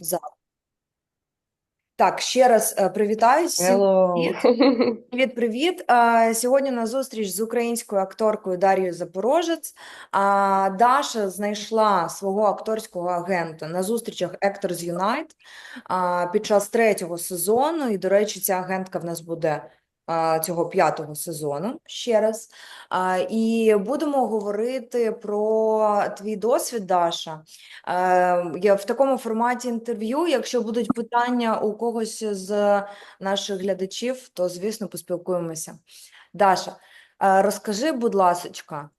За. Так, ще раз е, привітаю-привіт. привіт. Е, Сьогодні на зустріч з українською акторкою Дар'єю Запорожець. А Даша знайшла свого акторського агента на зустрічах Actors Unite а, під час третього сезону. І, до речі, ця агентка в нас буде цього п'ятого сезону ще раз. І будемо говорити про твій досвід, Даша. Я в такому форматі інтерв'ю. Якщо будуть питання у когось з наших глядачів, то, звісно, поспілкуємося. Даша, розкажи, будь ласочка,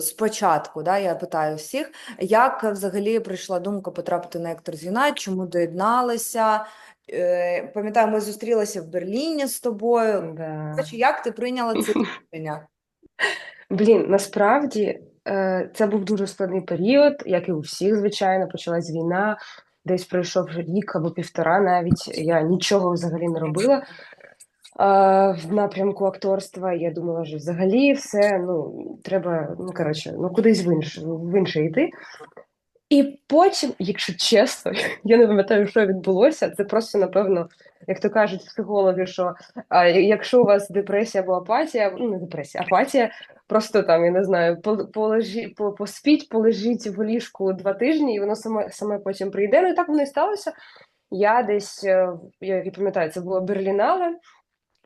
спочатку, да, я питаю всіх, як взагалі прийшла думка потрапити на Actors Unite, чому доєдналася? Е, Пам'ятаю, ми зустрілися в Берліні з тобою. Да. Як ти прийняла це рішення? Блін, насправді е, це був дуже складний період, як і у всіх, звичайно, почалась війна. Десь пройшов рік або півтора навіть. Я нічого взагалі не робила е, в напрямку акторства. Я думала, що взагалі все, ну, треба, ну, коротше, ну, кудись в інше, в інше йти. І потім, якщо чесно, я не пам'ятаю, що відбулося. Це просто, напевно, як то кажуть психологи, що а, якщо у вас депресія або апатія, ну не депресія, апатія, просто там, я не знаю, по- полежі, поспіть, полежіть в ліжку два тижні, і воно саме, саме потім прийде. Ну і так воно і сталося. Я десь, е, я пам'ятаю, це було Берлінале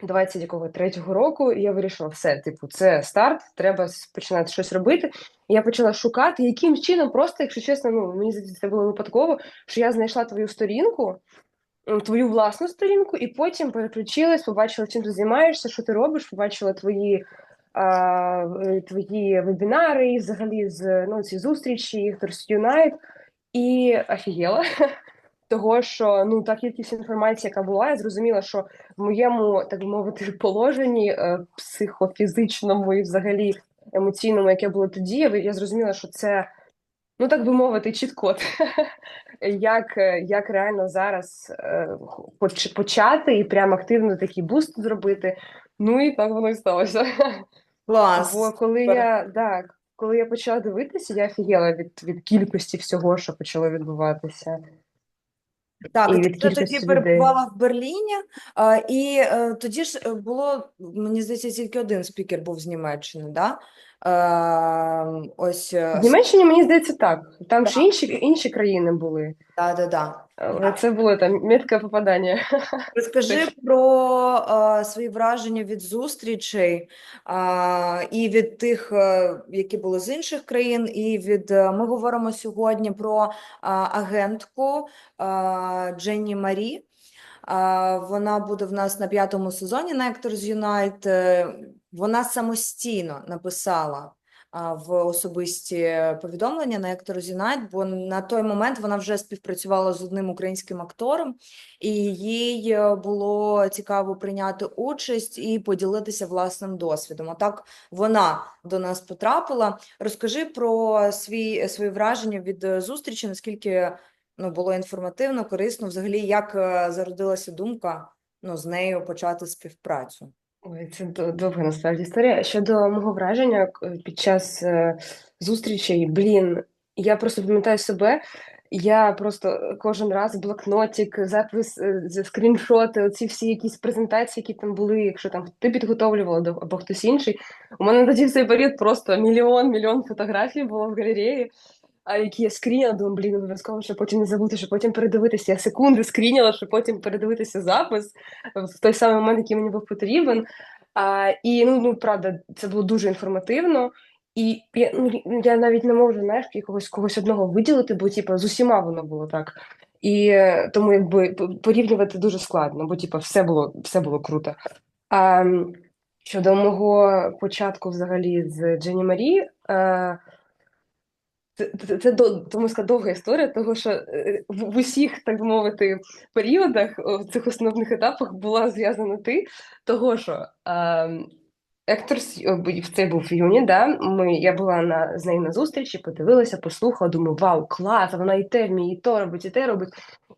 23-го року, і я вирішила, все, типу, це старт, треба починати щось робити. І я почала шукати, яким чином, просто, якщо чесно, ну мені здається, це було випадково, що я знайшла твою сторінку, твою власну сторінку, і потім переключилась, побачила, чим ти займаєшся, що ти робиш, побачила твої. Е, твої вебінари, і взагалі з ну, ці зустрічі, Actors Unite, і офігела. Того, що ну та кількість інформації, яка була, я зрозуміла, що в моєму, так би мовити, положенні е, психофізичному і взагалі емоційному, яке було тоді, я, зрозуміла, що це, ну так би мовити, чіт-код. як, е, як реально зараз е, поч- почати і прям активно такий буст зробити. Ну і так воно і сталося. Клас. Бо коли я так, коли я почала дивитися, я офігела від, від кількості всього, що почало відбуватися. Так, І від тоді перебувала в Берліні, а, і е, тоді ж е, було, мені здається, тільки один спікер був з Німеччини, да? Е, ось, е, В Німеччині, мені здається, так. Там ж інші, інші країни були. да, да, да. Але це було там метке попадання. Розкажи про е, свої враження від зустрічей е, і від тих, е, які були з інших країн, і від е, ми говоримо сьогодні про е, агентку е, Дженні Марі. Е, Вона буде в нас на п'ятому сезоні на Actors Unite. Вона самостійно написала в особисті повідомлення на Actors Unite, бо на той момент вона вже співпрацювала з одним українським актором, і їй е, було цікаво прийняти участь і поділитися власним досвідом. Отак вона до нас потрапила. Розкажи про свій, свої враження від е, зустрічі, наскільки ну, було інформативно, корисно, взагалі, як е, зародилася думка ну, з нею почати співпрацю. Ой, це довга насправді історія. Щодо мого враження під час е, зустрічей, блін, я просто пам'ятаю себе. Я просто кожен раз блокнотик, запис, е, скріншоти, оці всі якісь презентації, які там були, якщо там ти підготовлювала або хтось інший. У мене тоді в цей період просто мільйон, мільйон фотографій було в галереї. А які я скріняла, думаю, блін, обов'язково, щоб потім не забути, щоб потім передивитися. Я секунди скріняла, щоб потім передивитися запис в той самий момент, який мені був потрібен. А, і ну, ну правда, це було дуже інформативно. І я, ну, я навіть не можу знаєш, якогось когось одного виділити, бо типу, з усіма воно було так. І тому якби порівнювати дуже складно, бо типу, все було, все було круто. А, щодо мого початку взагалі з Дженні Марі, е, це, це, тому сказати, довга історія, того що е, в, усіх, так мовити, періодах, в цих основних етапах була зв'язана ти, того що ем, Ектор С- о, бо це був в Юні, да? Ми, я була на, з нею на зустрічі, подивилася, послухала, думаю, вау, клас, вона і те вміє, і то робить, і те робить.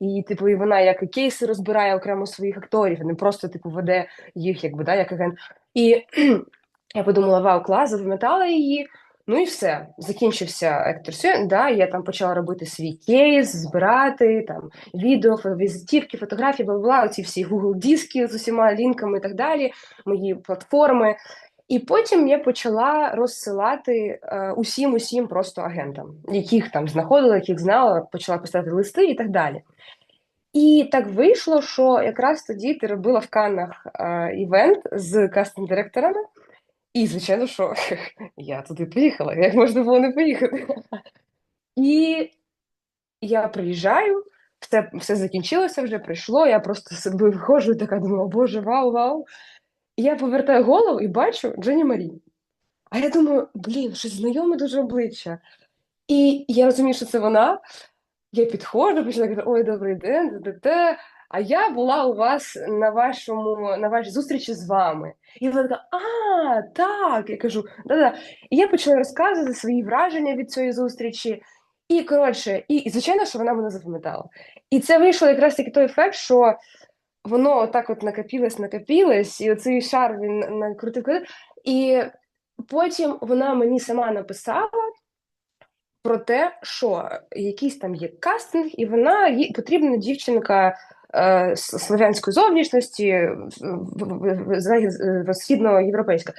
І, типу, і вона як і кейси розбирає окремо своїх акторів, не просто, типу, веде їх, якби, да, як агент. І я подумала, вау, клас, запам'ятала її. Ну і все, закінчився екторсіон, да, я там почала робити свій кейс, збирати там відео, візитівки, фотографії, бла бла оці всі Google диски з усіма лінками і так далі, мої платформи. І потім я почала розсилати е, усім усім просто агентам, яких там знаходила, яких знала, почала писати листи і так далі. І так вийшло, що якраз тоді ти робила в Каннах е, івент з кастинг-директорами. І, звичайно, що я туди поїхала, як можна було не поїхати. І я приїжджаю, все, все закінчилося вже, прийшло. Я просто собі виходжу і така думаю, Боже, вау, вау. І я повертаю голову і бачу Джені Марі. А я думаю, блін, щось знайоме дуже обличчя. І я розумію, що це вона. Я підходжу, починаю казати, ой, добрий день, де А я була у вас на вашому на вашій зустрічі з вами. І вона така, а, так. Я кажу, да-да. І я почала розказувати свої враження від цієї зустрічі. І коротше, і, і звичайно, що вона мене запам'ятала. І це вийшло якраз таки той ефект, що воно отак от накопілось, накопілось, і оцей шар він накрутив. крутив. І потім вона мені сама написала про те, що якийсь там є кастинг, і вона їй потрібна дівчинка слов'янської зовнішності, е, східноєвропейська.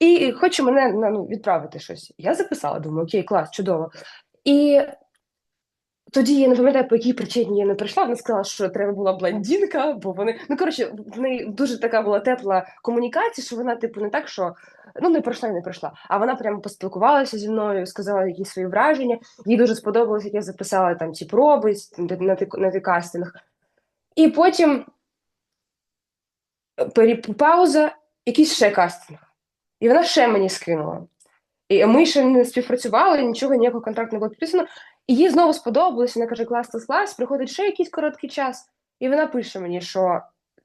І хоче мене на- ну, відправити щось. Я записала, думаю, окей, клас, чудово. І тоді я не пам'ятаю, по якій причині я не прийшла. Вона сказала, що треба була блондинка, бо вони. Ну, коротше, в неї дуже така була тепла комунікація, що вона, типу, не так, що ну не пройшла і не пройшла. А вона прямо поспілкувалася зі мною, сказала якісь свої враження. Їй дуже сподобалось, як я записала там ці проби на, на, на той кастинг. І потім пауза, якийсь ще кастинг. І вона ще мені скинула. І ми ще не співпрацювали, нічого, ніякого контракту не було підписано. І їй знову сподобалось. Вона каже: клас, клас, клас, приходить ще якийсь короткий час. І вона пише мені, що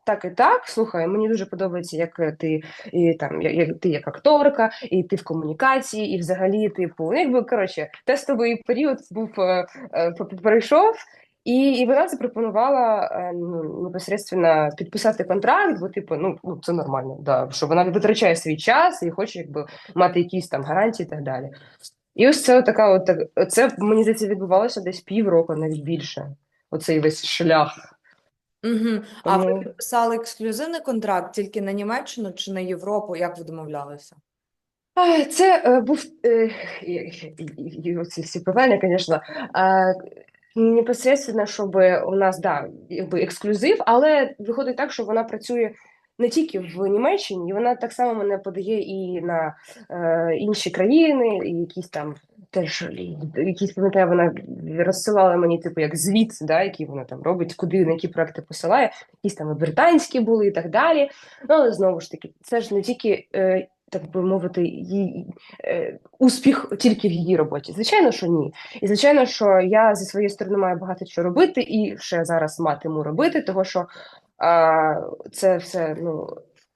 так і так, слухай, мені дуже подобається, як ти і там як, ти як акторка, і ти в комунікації, і взагалі, типу, ну, якби коротше, тестовий період був е, е, п- п- перейшов. І, і вона запропонувала е, ну, непосередньо підписати контракт, бо типу, ну, ну це нормально, да, що вона витрачає свій час і хоче якби мати якісь там гарантії і так далі. І ось це така, от це мені здається, відбувалося десь півроку, навіть більше. Оцей весь шлях. Угу. А ви підписали ексклюзивний контракт тільки на Німеччину чи на Європу? Як ви домовлялися? Це е, був е, і, і, і, і оці всі питання, звісно. Е, непосредственно, щоб у нас да, якби ексклюзив, але виходить так, що вона працює не тільки в Німеччині, і вона так само мене подає і на е, інші країни, і якісь там теж якісь пам'ятаю, вона розсилала мені, типу, як звіт, да, який вона там робить, куди на які проекти посилає, якісь там і британські були і так далі. Ну, але знову ж таки, це ж не тільки. Е, так би мовити, її е, успіх тільки в її роботі. Звичайно, що ні. І звичайно, що я зі своєї сторони маю багато що робити, і ще зараз матиму робити, того що а, це все ну,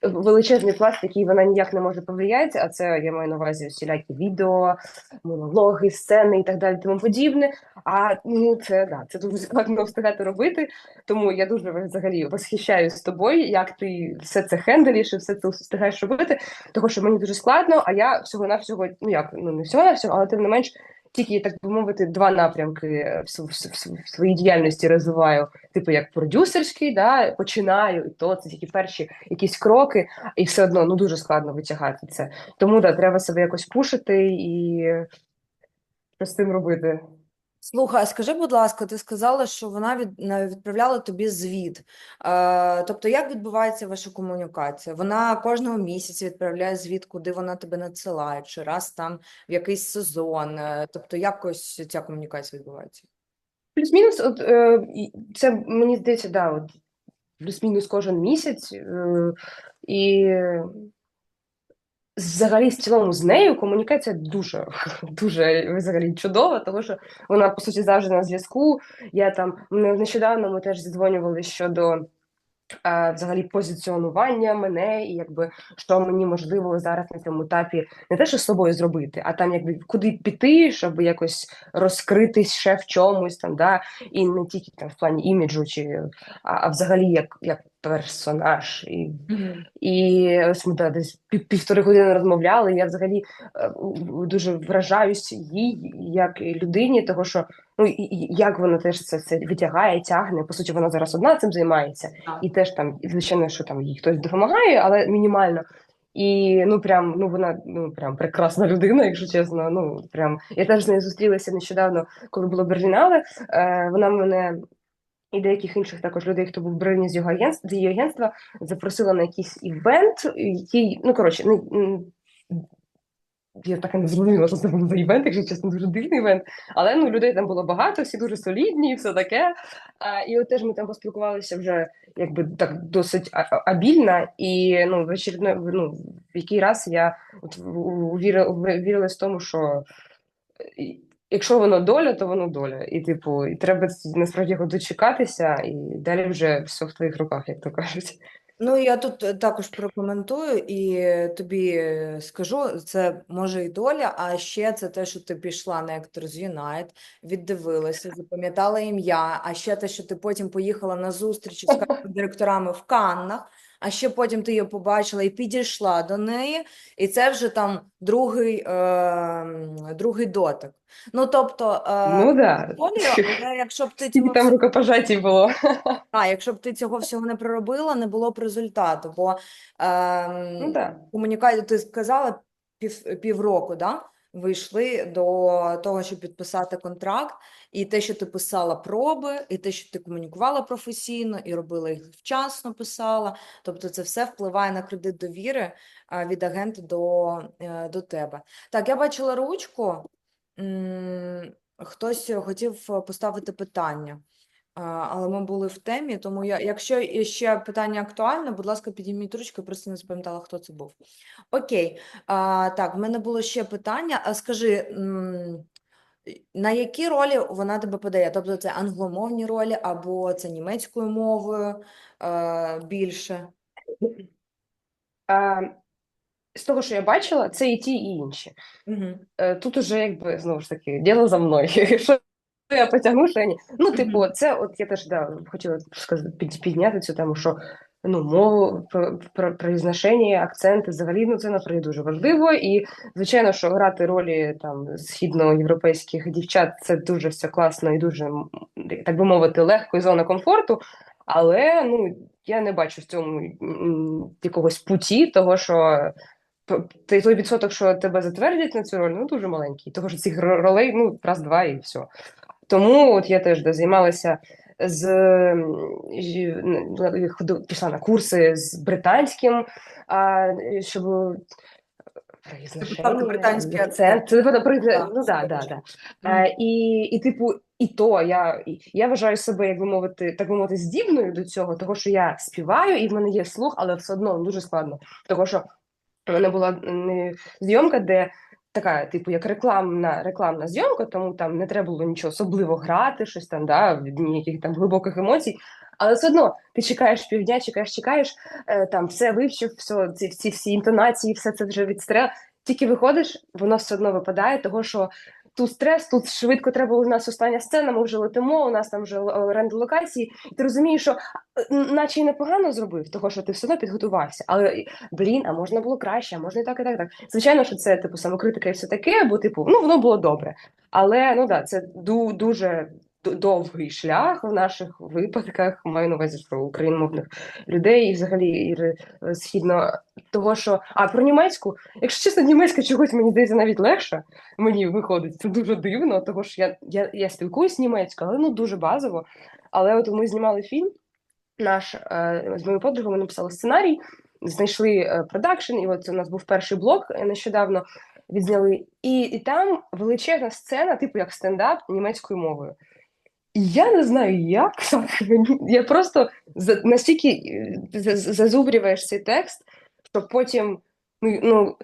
величезний пласт, який вона ніяк не може повлияти, а це я маю на увазі всілякі відео, монологи, сцени і так далі, тому подібне. А ну це да, це дуже складно встигати робити. Тому я дуже взагалі восхищаюсь тобою, як ти все це хенделіш і все це встигаєш робити, тому що мені дуже складно, а я всього навсього ну як ну не всього навсього, але тим не менш. Тільки, так би мовити, два напрямки в, в, в, в своїй діяльності розвиваю. Типу, як продюсерський, да, починаю, і то це тільки перші якісь кроки, і все одно ну дуже складно витягати це. Тому да, треба себе якось пушити і щось з цим робити. Слухай, скажи, будь ласка, ти сказала, що вона від, відправляла тобі звіт. Е, тобто, як відбувається ваша комунікація? Вона кожного місяця відправляє звіт, куди вона тебе надсилає, чи раз там в якийсь сезон. Е, Тобто, якось ця комунікація відбувається? Плюс-мінус, от е, це мені здається, да, от плюс-мінус кожен місяць. Е, і взагалі, в цілому, з нею комунікація дуже, дуже взагалі чудова, тому що вона, по суті, завжди на зв'язку. Я там не- нещодавно ми теж зідзвонювали щодо взагалі позиціонування мене, і якби що мені можливо зараз на цьому етапі не те, що з собою зробити, а там якби куди піти, щоб якось розкритись ще в чомусь там, да, і не тільки там в плані іміджу, чи а, а взагалі як, як персонаж. І Мгм. і ось ми да, десь пів- півтори години розмовляли. Я взагалі е, дуже вражаюсь їй як людині, того що ну і- і як вона теж це, це витягає, тягне. По суті, вона зараз одна цим займається, Так. і теж там, звичайно, що там їй хтось допомагає, але мінімально. І ну прям ну вона ну прям прекрасна людина, якщо чесно. Ну прям я теж з нею зустрілася нещодавно, коли було Берлінале. Е, вона мене і деяких інших також людей, хто був в Берліні з його агентства, з її агентства, запросила на якийсь івент, який, ну коротше, не, я так і не зрозуміла, що це був за івент, якщо чесно, дуже дивний івент. Але ну людей там було багато, всі дуже солідні і все таке. А, і от теж ми там поспілкувалися вже якби так досить абільно. І ну, в очередной, ну, в який раз я от в- у- увірила, увірилась в тому, що якщо воно доля, то воно доля. І, типу, і треба насправді його дочекатися, і далі вже все в твоїх руках, як то кажуть. Ну, я тут е, також прокоментую і тобі скажу, це може і доля, а ще це те, що ти пішла на Actors Unite, віддивилася, запам'ятала ім'я, а ще те, що ти потім поїхала на зустріч з директорами в Каннах, а ще потім ти її побачила і підійшла до неї, і це вже там другий, е, другий дотик. Ну, тобто, е, Ну да. долею, але якщо б ти цього там рукопожатій було. а, якщо б ти цього всього не проробила, не було б результату, бо ем, Ну да. комунікація, ти сказала пів, півроку, да? Ви йшли до того, щоб підписати контракт, і те, що ти писала проби, і те, що ти комунікувала професійно, і робила їх вчасно, писала. Тобто це все впливає на кредит довіри від агента до, е, до тебе. Так, я бачила ручку. Хтось хотів поставити питання. А, Але ми були в темі, тому я, якщо ще питання актуальне, будь ласка, підійміть ручку, просто не запам'ятала, хто це був. Окей, а, так, в мене було ще питання. А скажи, на які ролі вона тебе подає? Тобто це англомовні ролі або це німецькою мовою е, більше? А, з того, що я бачила, це і ті, і інші. Угу. Тут уже якби знову ж таки діло за мною. Що я потягну, що я ні. Ну, типу, це от я теж да, хотіла сказати, під- підняти цю тему, що ну, мову, про, про произношення, акценти, взагалі, ну це насправді дуже важливо. І звичайно, що грати ролі там східноєвропейських дівчат це дуже все класно і дуже, так би мовити, легко і зона комфорту. Але ну я не бачу в цьому якогось путі, того що той, той відсоток, що тебе затвердять на цю роль, ну дуже маленький. Того що цих ролей ну раз-два і все. Тому от я теж займалася з м, жі- н- ходу- пішла на курси з британським, а, щоб Тобто британський акцент. Ну да, да, да. Е, і, і, типу, і то я, я вважаю себе, як би мовити, так би мовити, здібною до цього, того, що я співаю, і в мене є слух, але все одно дуже складно. Того, що у мене була не зйомка, де така, типу, як рекламна, рекламна зйомка, тому там не треба було нічого особливо грати, щось там, да, ніяких там глибоких емоцій. Але все одно ти чекаєш півдня, чекаєш, чекаєш, е, там все вивчив, все, ці, ці всі інтонації, все це вже відстрел. Тільки виходиш, воно все одно випадає, того що тут стрес, тут швидко треба у нас остання сцена, ми вже летимо, у нас там вже оренда локації, і ти розумієш, що е, наче й непогано зробив, того що ти все одно підготувався. Але блін, а можна було краще, а можна і так, і так, так. Звичайно, що це типу самокритика і все таке, бо типу, ну воно було добре. Але ну да, це дуже довгий шлях в наших випадках. Маю на увазі про україномовних людей і взагалі е, східно того, що а про німецьку, якщо чесно, німецька чогось мені здається навіть легше. Мені виходить це дуже дивно, того що я, я, я спілкуюсь німецькою, але ну дуже базово. Але от ми знімали фільм наш е, з моєю подругою, ми написали сценарій, знайшли е, продакшн, і от у нас був перший блок нещодавно відзняли. І, і там величезна сцена, типу як стендап німецькою мовою. Я не знаю, як так. Мені- Я просто настільки е, за- за- зазубрюєш цей текст, що потім ну, ну,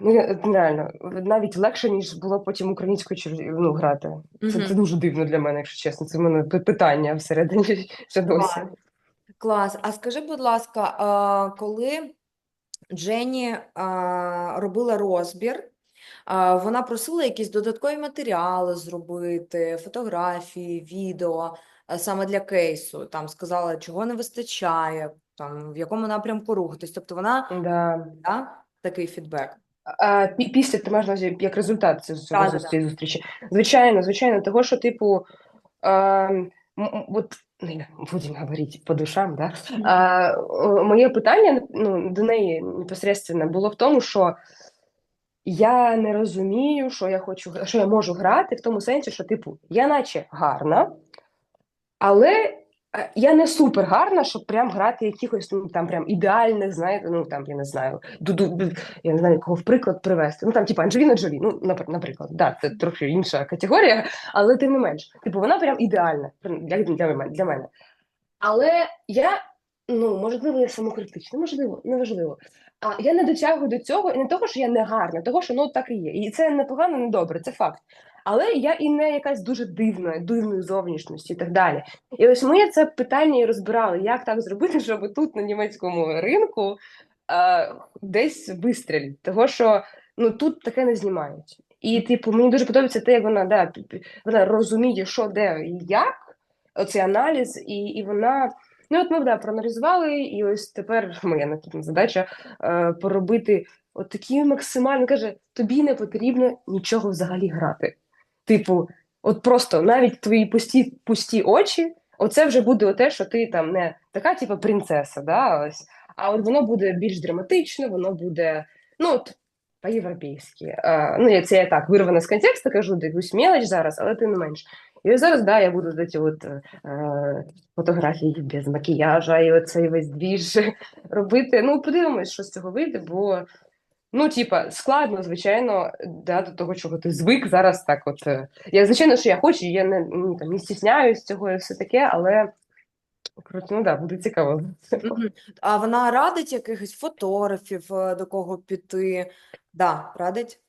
ну реально, навіть легше, ніж було потім українською ну, грати. Це, це дуже дивно для мене, якщо чесно. Це в мене питання всередині ще досі. Клас. А скажи, будь ласка, коли Дженні робила розбір, вона просила якісь додаткові матеріали зробити, фотографії, відео саме для кейсу. Там сказала, чого не вистачає, там в якому напрямку рухатись. Тобто вона Да. да, такий фідбек. А, після ти маєш увазі як результат цього Да-да-да. зустрічі. Звичайно, звичайно, того, що, типу, а, м- м- от, ну, будемо говорити по душам, да? А, моє питання ну, до неї непосередньо було в тому, що я не розумію, що я хочу, що я можу грати в тому сенсі, що, типу, я наче гарна, але е, я не супер гарна, щоб прям грати якихось ну там прям ідеальних, знаєте, ну там я не знаю, дуду, я не знаю, кого в приклад привести. Ну там, типу, Анджеліна Джолі, ну наприклад, да, це трохи інша категорія, але тим не менш, типу, вона прям ідеальна для, для, для мене. Але я, ну можливо, я самокритична, можливо, неважливо. А я не дотягую до цього, і не того, що я не гарна, того, що ну так і є. І це не погано, не добре, це факт. Але я і не якась дуже дивна, дивної зовнішності і так далі. І ось ми це питання і розбирали, як так зробити, щоб тут на німецькому ринку е, десь вистрілити. Того що ну тут таке не знімають. І, типу, мені дуже подобається те, як вона да, вона розуміє, що де і як, оцей аналіз, і, і вона. Ну, от ми да, проаналізували, і ось тепер моя наступна задача е, поробити от такі максимально каже: тобі не потрібно нічого взагалі грати. Типу, от просто навіть твої пусті, пусті очі, оце вже буде те, що ти там не така, типу, принцеса, да, ось, а от воно буде більш драматично, воно буде, ну, от, по-європейськи. А, ну, це я так вирвана з контексту, кажу, якусь мелоч зараз, але тим не менш. І зараз, да, я буду ці от е, фотографії без макіяжа і оцей весь двіж робити. Ну, подивимось, що з цього вийде, бо Ну, типа, складно, звичайно, да, до того, чого ти звик зараз. Так, от е, я звичайно, що я хочу, я не ну, там не стісняюсь цього і все таке, але коротше, ну да, буде цікаво. А вона радить якихось фотографів, е, до кого піти? Да, радить?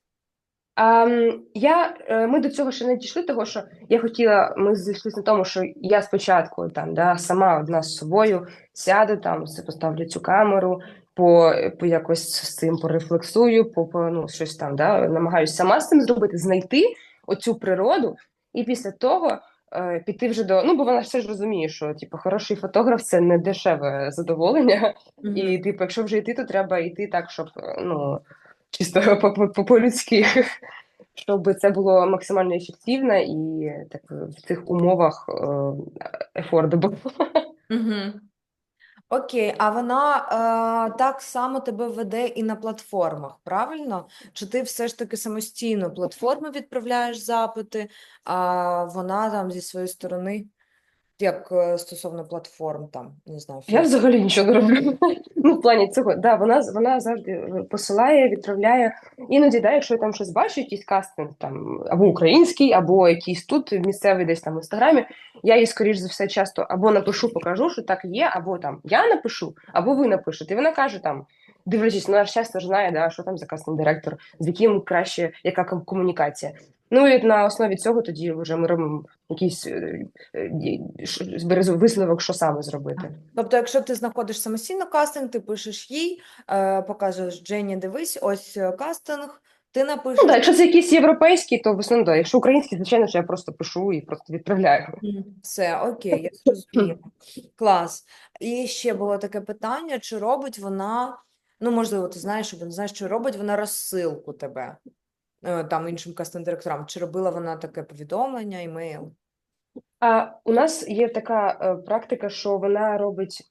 А, я, е, ми до цього ще не дійшли, того що я хотіла, ми зійшлися на тому, що я спочатку там, да, сама одна з собою сяду там, поставлю цю камеру, по, по якось з цим порефлексую, по, по ну, щось там, да, намагаюся сама з цим зробити, знайти оцю природу, і після того е, піти вже до. Ну, бо вона все ж розуміє, що типу, хороший фотограф це не дешеве задоволення. Мгм. І, типу, якщо вже йти, то треба йти так, щоб е, ну, чисто по- по- по- по-людськи, щоб це було максимально ефективно і так в цих умовах е, affordable. Окей, а вона е, так само тебе веде і на платформах, правильно? Чи ти все ж таки самостійно платформи відправляєш запити, а вона там зі своєї сторони, як е, стосовно платформ, там, не знаю, Я взагалі нічого не роблю. Ну, в плані цього, да, вона, вона завжди е, посилає, відправляє. Іноді, да, якщо я там щось бачу, якийсь кастинг там або український, або якийсь тут місцевий десь там в інстаграмі, я їй, скоріш за все, часто або напишу, покажу, що так є, або там я напишу, або ви напишете. І вона каже там. Дивлячись, ну, вона ж часто ж знає, да, що там за кастинг директор, з яким краще, яка комунікація. Ну і на основі цього тоді вже ми робимо якийсь е, е, висновок, що саме зробити. Тобто, якщо ти знаходиш самостійно кастинг, ти пишеш їй, е, показуєш Дженні, дивись, ось кастинг, ти Ну, напишеш. да, якщо це якийсь європейський, то в основному, да. Якщо український, звичайно, що я просто пишу і просто відправляю. Все, окей, я зрозуміла. Клас. І ще було таке питання, чи робить вона, ну, можливо, ти знаєш, або не знаєш, чи робить вона розсилку тебе, там, іншим кастинг-директорам, чи робила вона таке повідомлення, імейл? А у нас є така е, практика, що вона робить,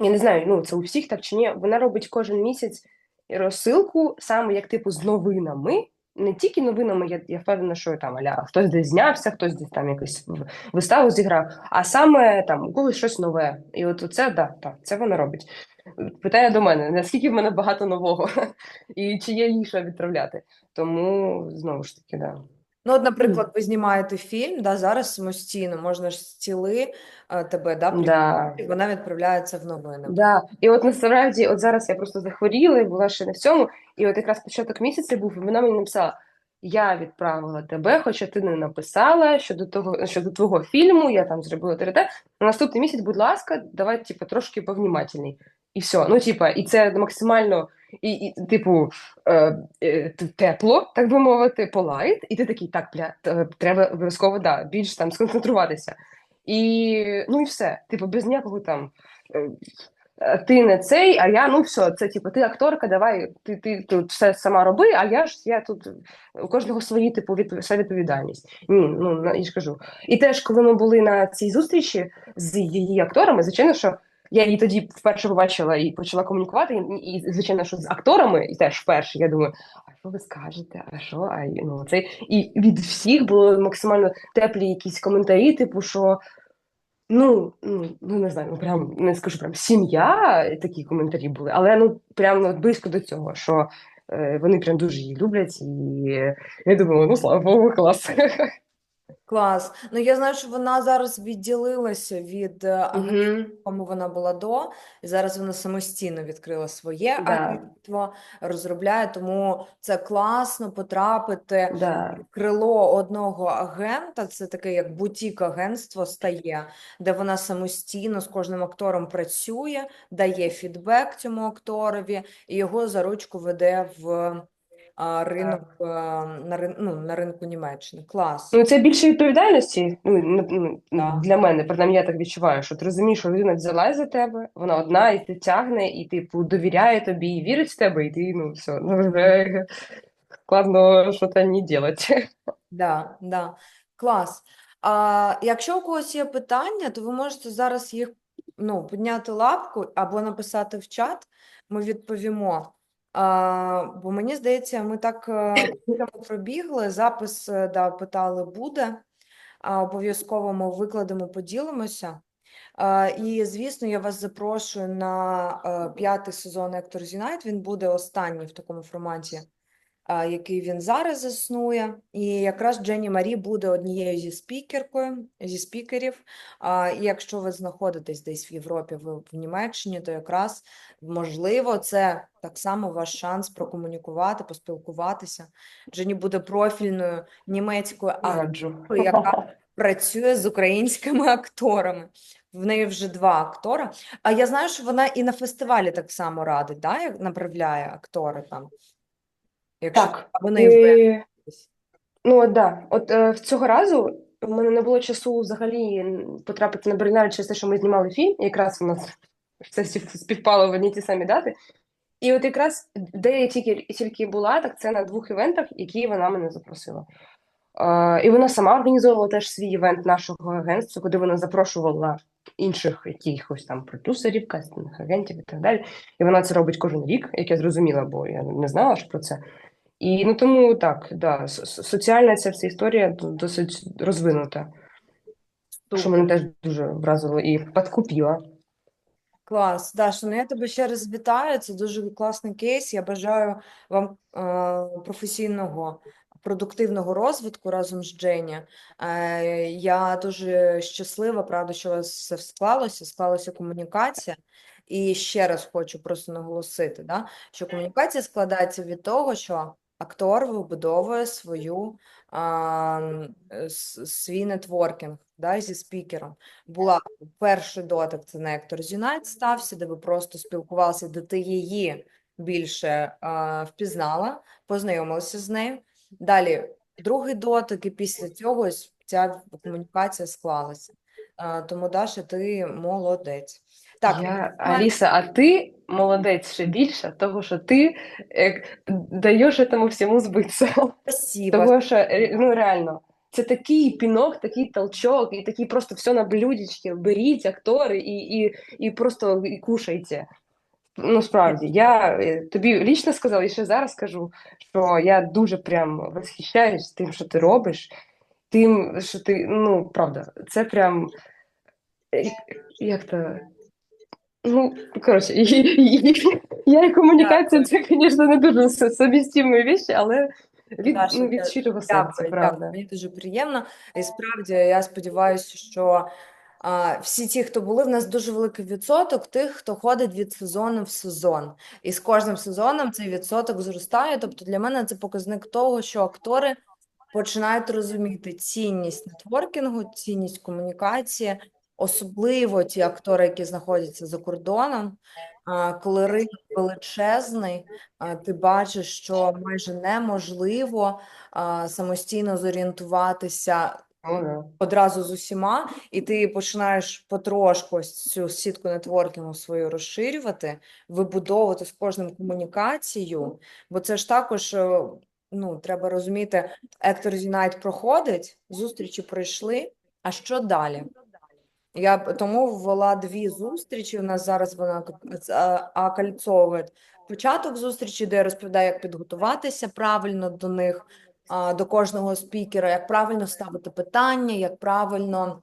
я не знаю, ну це у всіх так чи ні, вона робить кожен місяць розсилку, саме як типу з новинами. Не тільки новинами, я, я впевнена, що там аля хтось десь знявся, хтось десь там якусь виставу зіграв, а саме там у когось щось нове. І от це да, так, це вона робить. Питання до мене: наскільки в мене багато нового, і чи є їй що відправляти? Тому знову ж таки, да. Ну, от, наприклад, ви знімаєте фільм, да, зараз самостійно, можна ж зціли е, тебе, да, Да. прийняти, вона відправляється в новини. Да, і от насправді, от зараз я просто захворіла і була ще не в цьому. І от якраз початок місяця був, і вона мені написала: я відправила тебе, хоча ти не написала щодо того, щодо твого фільму, я там зробила те. На наступний місяць, будь ласка, давай, типу, трошки повнімательний. І все. Ну, типа, і це максимально, і, і типу, е, е, тепло, так би мовити, полайт, і ти такий, так, бля, треба обов'язково да, більш там сконцентруватися. І ну і все. Типу, без ніякого там. е, Ти не цей, а я, ну все, це типу, ти акторка, давай, ти, ти тут все сама роби, а я ж я тут у кожного свої, типу, своя відповідальність. Ні, ну я ж кажу. І теж, коли ми були на цій зустрічі з її акторами, звичайно, що я її тоді вперше побачила і почала комунікувати. І, і звичайно, що з акторами, і теж вперше, я думаю, а що ви скажете? А що? А ну це і від всіх було максимально теплі якісь коментарі, типу, що. Ну, ну, ну не знаю, ну прям не скажу прям сім'я, такі коментарі були, але ну прям ну, близько до цього, що е, вони прям дуже її люблять, і я думаю, ну слава Богу, клас. Клас. Ну я знаю, що вона зараз відділилася від е, агентства, в якому вона була до, і зараз вона самостійно відкрила своє Да. агентство, розробляє, тому це класно потрапити Да. в крило одного агента. Це таке як бутік-агентство стає, де вона самостійно з кожним актором працює, дає фідбек цьому акторові і його за ручку веде в ринок на, рин- ну, на ринку Німеччини. Клас. Ну, це більше відповідальності. Ну, ну, для мене, принаймні, я так відчуваю, що ти розумієш, що людина взялась за тебе, вона одна, і ти тягне, і типу довіряє тобі, і вірить в тебе, і ти ну все, ну вже складно щось не робити. Да, да. Клас. А, якщо у когось є питання, то ви можете зараз їх ну, підняти лапку або написати в чат, ми відповімо. А, бо мені здається, ми так е, пробігли, запис, е, да, питали, буде. А, обов'язково ми викладемо, поділимося. А, і, звісно, я вас запрошую на е, п'ятий сезон Actors Unite. Він буде останній в такому форматі який він зараз заснує. І якраз Дженні Марі буде однією зі спікеркою, зі спікерів. І якщо ви знаходитесь десь в Європі, ви в Німеччині, то якраз можливо це так само ваш шанс прокомунікувати, поспілкуватися. Дженні буде профільною німецькою акторкою, яка працює з українськими акторами. В неї вже два актора. А я знаю, що вона і на фестивалі так само радить, да? направляє актори там. Якщо Так. вони І... Ну, от, да. От е, цього разу в мене не було часу взагалі потрапити на Бернар через те, що ми знімали фільм, якраз у нас спів- співпало в одні ті самі дати. І от якраз де я тільки, тільки була, так це на двох івентах, які вона мене запросила. Е, і вона сама організовувала теж свій івент нашого агентства, куди вона запрошувала інших якихось там продюсерів, кастинг агентів і так далі. І вона це робить кожен рік, як я зрозуміла, бо я не знала ж про це. І ну тому так, да, со- со- соціальна ця вся історія досить розвинута, що мене теж дуже вразило і підкупила. Клас, Даша, ну я тебе ще раз вітаю. Це дуже класний кейс. Я бажаю вам е, професійного, продуктивного розвитку разом з Джені. Е, я дуже щаслива, правда, що у вас все склалося, склалася комунікація. І ще раз хочу просто наголосити, да, що комунікація складається від того, що актор вибудовує свою, а, свій нетворкінг да, зі спікером. Була перший дотик це на Actors Unite стався, де ви просто спілкувалися, де ти її більше а, впізнала, познайомилася з нею. Далі другий дотик, і після цього ця комунікація склалася. А, тому, Даша, ти молодець. Так, Я, Аліса, а ти молодець ще більше, того, що ти е, даєш цьому всьому збитися. спасибо. Того, що е, ну реально, це такий пінок, такий толчок, і такий просто все на блюдечки. Беріть актори і, і, і просто і кушайте. Ну, справді, я е, тобі лічно сказала, і ще зараз скажу, що я дуже прям восхищаюсь тим, що ти робиш, тим, що ти, ну, правда, це прям е, як то. Ну, коротше, і, і, і, я і комунікація, це, звісно, не дуже совмістимі віші, але від, Даша, ну, від я- щирого серця, правда. Мені дуже приємно. І справді я сподіваюся, що А, всі ті, хто були, в нас дуже великий відсоток тих, хто ходить від сезону в сезон. І з кожним сезоном цей відсоток зростає. Тобто для мене це показник того, що актори починають розуміти цінність нетворкінгу, цінність комунікації, особливо ті актори, які знаходяться за кордоном. Коли ринок величезний, ти бачиш, що майже неможливо самостійно зорієнтуватися Ну, одразу з усіма, і ти починаєш потрошку ось цю сітку нетворкінгу свою розширювати, вибудовувати з кожним комунікацію, бо це ж також, е, ну, треба розуміти, Actors Unite проходить, зустрічі пройшли, а що далі? Я тому ввела дві зустрічі. У нас зараз вона к- з- а- окольцовує початок зустрічі, де я розповідаю, як підготуватися правильно до них, до кожного спікера, як правильно ставити питання, як правильно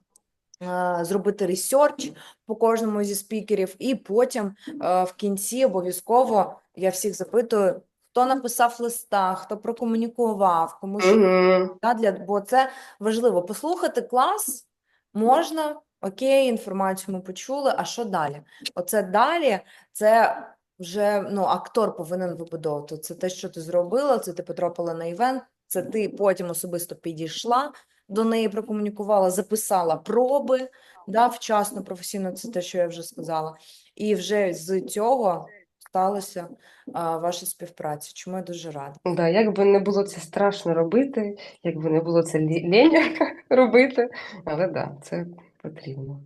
зробити ресерч по кожному зі спікерів, і потім в кінці обов'язково я всіх запитую, хто написав листа, хто прокомунікував, кому що Мгм. да, для, бо це важливо. Послухати клас можна, окей, інформацію ми почули, а що далі? Оце далі, це вже ну, актор повинен вибудовувати. Це те, що ти зробила, це ти потрапила на івент, це ти потім особисто підійшла до неї, прокомунікувала, записала проби, да, вчасно, професійно, це те, що я вже сказала. І вже з цього сталося а, ваша співпраця, чому я дуже рада. Да, як би не було це страшно робити, як би не було це лі- лінь робити, але да, це потрібно.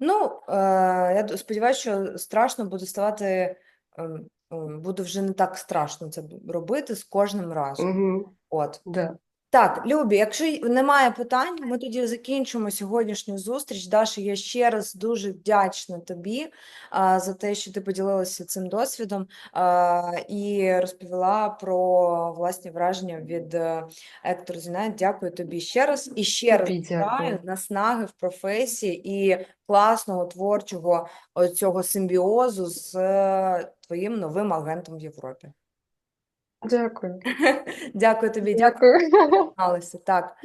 Ну, е, я сподіваюся, що страшно буде ставати, ем, буде вже не так страшно це робити з кожним разом. Угу. От. Да. Так, Любі, якщо немає питань, ми тоді закінчимо сьогоднішню зустріч. Даша, я ще раз дуже вдячна тобі а, за те, що ти поділилася цим досвідом а, і розповіла про власні враження від е, Actors Unite. Дякую тобі ще раз. І ще раз дякую. наснаги в професії і класного творчого цього симбіозу з е, твоїм новим агентом в Європі. Дякую. Дякую тобі, дякую, Дякую. що Так.